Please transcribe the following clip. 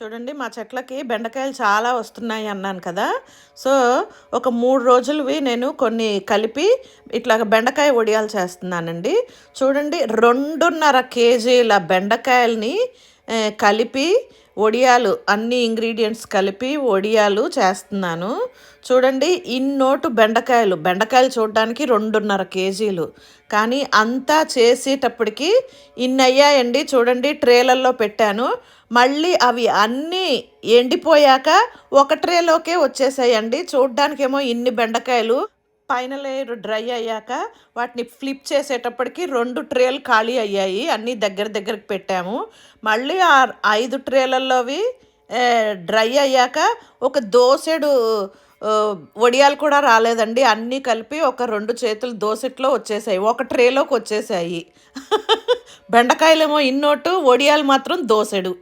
చూడండి మా చెట్లకి బెండకాయలు చాలా వస్తున్నాయి అన్నాను కదా. సో ఒక మూడు రోజులవి నేను కొన్ని కలిపి ఇట్లా బెండకాయ వడియాలు చేస్తున్నానండి. చూడండి రెండున్నర కేజీల బెండకాయలని కలిపి వడియాలు అన్ని ఇంగ్రీడియంట్స్ కలిపి వడియాలు చేస్తున్నాను. చూడండి ఇన్నోటు బెండకాయలు. బెండకాయలు చూడడానికి రెండున్నర కేజీలు. కానీ అంతా చేసేటప్పటికి ఇన్ని అయ్యాయండి చూడండి ట్రేలల్లో పెట్టాను. మళ్ళీ అవి అన్నీ ఎండిపోయాక ఒక ట్రేలోకే వచ్చేసాయండి. చూడ్డానికేమో ఇన్ని బెండకాయలు. పైన లేయర్ డ్రై అయ్యాక వాటిని ఫ్లిప్ చేసేటప్పటికి రెండు ట్రేలు ఖాళీ అయ్యాయి. అన్నీ దగ్గర దగ్గరకు పెట్టాము. మళ్ళీ ఆ ఐదు ట్రేలల్లోవి డ్రై అయ్యాక ఒక దోసెడు వడియాలు కూడా రాలేదండి. అన్నీ కలిపి ఒక రెండు చేతులు దోసెట్లో వచ్చేసాయి. ఒక ట్రేలోకి వచ్చేసాయి. బెండకాయలేమో ఇన్నోటు వడియాలు మాత్రం దోసెడు.